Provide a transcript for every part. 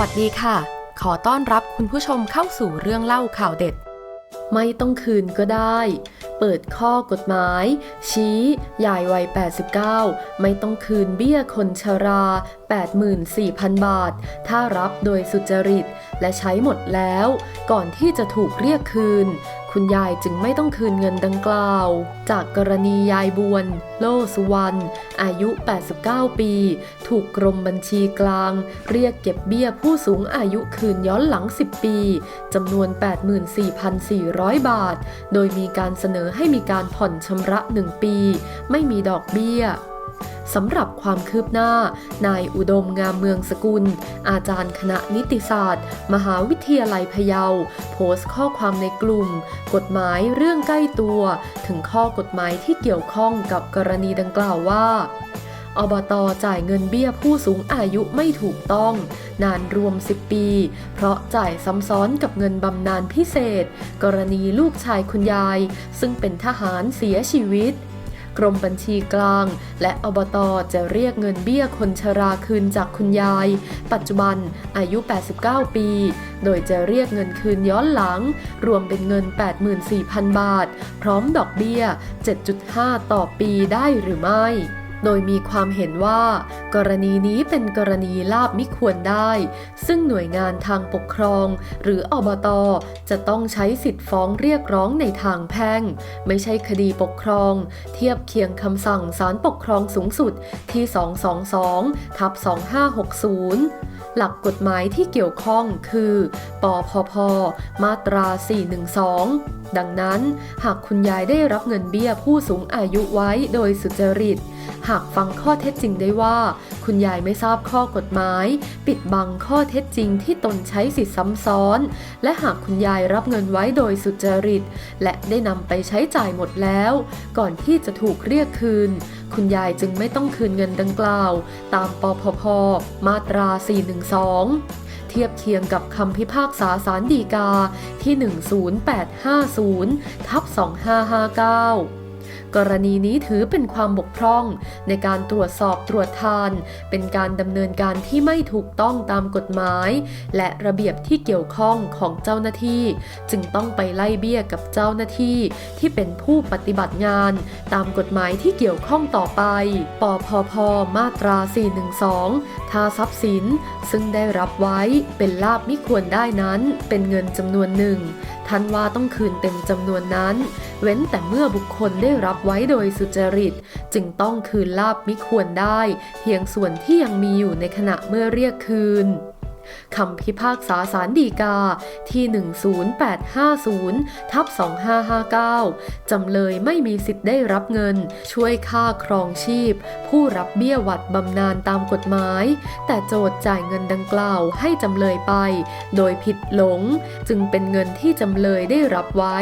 วัสดีค่ะ ขอต้อนรับคุณผู้ชมเข้าสู่เรื่องเล่าข่าวเด็ด ไม่ต้องคืนก็ได้ เปิดข้อกฎหมาย ชี้ยายวัย 89 ไม่ต้องคืนเบี้ยคนชรา 84,000 บาท ถ้ารับโดยสุจริต และใช้หมดแล้ว ก่อนที่จะถูกเรียกคืน คุณยายจึงไม่ต้องคืนเงินดังกล่าว จากกรณียายบวน โลสุวรรณอายุ 89 ปี ถูกกรมบัญชีกลาง เรียกเก็บเบี้ยผู้สูงอายุคืนย้อนหลัง 10 ปีจำนวน 84,400 บาท โดยมีการเสนอให้มีการผ่อนชำระ 1 ปี ไม่มีดอกเบี้ย สำหรับความคืบหน้า นายอุดมงามเมืองสกุล อาจารย์คณะนิติศาสตร์ มหาวิทยาลัยพะเยา โพสต์ข้อความในกลุ่ม กฎหมายเรื่องใกล้ตัว ถึงข้อกฎหมายที่เกี่ยวข้องกับกรณีดังกล่าวว่าอบตจ่ายเงินเบี้ยผู้สูงอายุไม่ถูกต้อง นานรวม 10 ปี เพราะจ่ายซ้ำซ้อนกับเงินบำนาญพิเศษ กรณีลูกชายคุณยาย ซึ่งเป็นทหารเสียชีวิต กรมบัญชีกลาง และอบตจะเรียกเงินเบี้ยคนชราคืนจากคุณยาย ปัจจุบันอายุ 89 ปี โดยจะเรียกเงินคืนย้อนหลัง รวมเป็นเงิน 84,000 บาท พร้อมดอกเบี้ย 7.5 ต่อปีได้หรือไม่ โดยมีความเห็นว่า กรณีนี้เป็นกรณีลาบมิควรได้ ซึ่งหน่วยงานทางปกครอง หรืออบต จะต้องใช้สิทธิ์ฟ้องเรียกร้องในทางแพ่ง ไม่ใช่คดีปกครอง เทียบเคียงคำสั่งศาลปกครองสูงสุดที่ 222 ทับ 2560หลักกฎหมายที่เกี่ยวข้องคือปพพมาตรา 412 ดังนั้น หากคุณยายได้รับเงินเบี้ยผู้สูงอายุไว้โดยสุจริต หากฟังข้อเท็จจริงได้ว่า คุณยายไม่ทราบข้อกฎหมาย ปิดบังข้อเท็จจริงที่ตนใช้สิทธิ์ซ้ำซ้อน และหากคุณยายรับเงินไว้โดยสุจริต และได้นำไปใช้จ่ายหมดแล้ว ก่อนที่จะถูกเรียกคืน คุณยายจึงไม่ต้องคืนเงินดังกล่าว ตามปพพมาตรา 412เทียบเคียงกับคำพิพากษาสารดีกาที่ 10850 ทับ 2559 กรณีนี้ถือเป็นความบกพร่องในการตรวจสอบตรวจทาน เป็นการดำเนินการที่ไม่ถูกต้องตามกฎหมาย และระเบียบที่เกี่ยวข้องของเจ้าหน้าที่ จึงต้องไปไล่เบี้ยกับเจ้าหน้าที่ ที่เป็นผู้ปฏิบัติงาน ตามกฎหมายที่เกี่ยวข้องต่อไป ปพพ มาตรา 412ถ้าทรัพย์สิน ซึ่งได้รับไว้เป็นลาบมิควรได้นั้น เป็นเงินจำนวนหนึ่งท่านว่าต้องคืนเต็มจำนวนนั้น เว้นแต่เมื่อบุคคลได้รับไว้โดยสุจริต จึงต้องคืนลาบมิควรได้ เพียงส่วนที่ยังมีอยู่ในขณะเมื่อเรียกคืน คำพิพากษาสารดีกาที่ 10850 ทับ 2559 จำเลยไม่มีสิทธิ์ได้รับเงิน ช่วยค่าครองชีพ ผู้รับเบี้ยหวัดบำนาญตามกฎหมาย แต่โจทย์จ่ายเงินดังกล่าวให้จำเลยไป โดยผิดหลง จึงเป็นเงินที่จำเลยได้รับไว้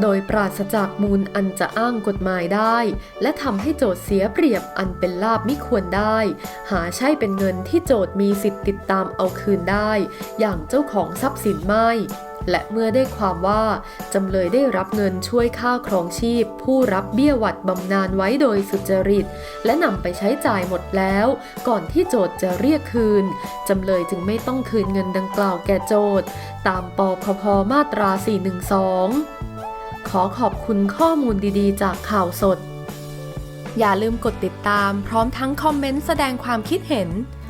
โดยปราศจากมูลอันจะอ้างกฎหมายได้ และทำให้โจทย์เสียเปรียบอันเป็นลาบมิควรได้ หาใช่เป็นเงินที่โจทย์มีสิทธิ์ติดตามเอาคืนได้ อย่างเจ้าของทรัพย์สินไม่ และเมื่อได้ความว่าจำเลยได้รับเงินช่วยค่าครองชีพ ผู้รับเบี้ยหวัดบำนาญไว้โดยสุจริต และนำไปใช้จ่ายหมดแล้ว ก่อนที่โจทย์จะเรียกคืนจำเลยจึงไม่ต้องคืนเงินดังกล่าวแก่โจทย์ตามปพพมาตรา 412 ขอขอบคุณข้อมูลดีๆ จากข่าวสด อย่าลืมกดติดตามพร้อมทั้งคอมเมนต์แสดงความคิดเห็น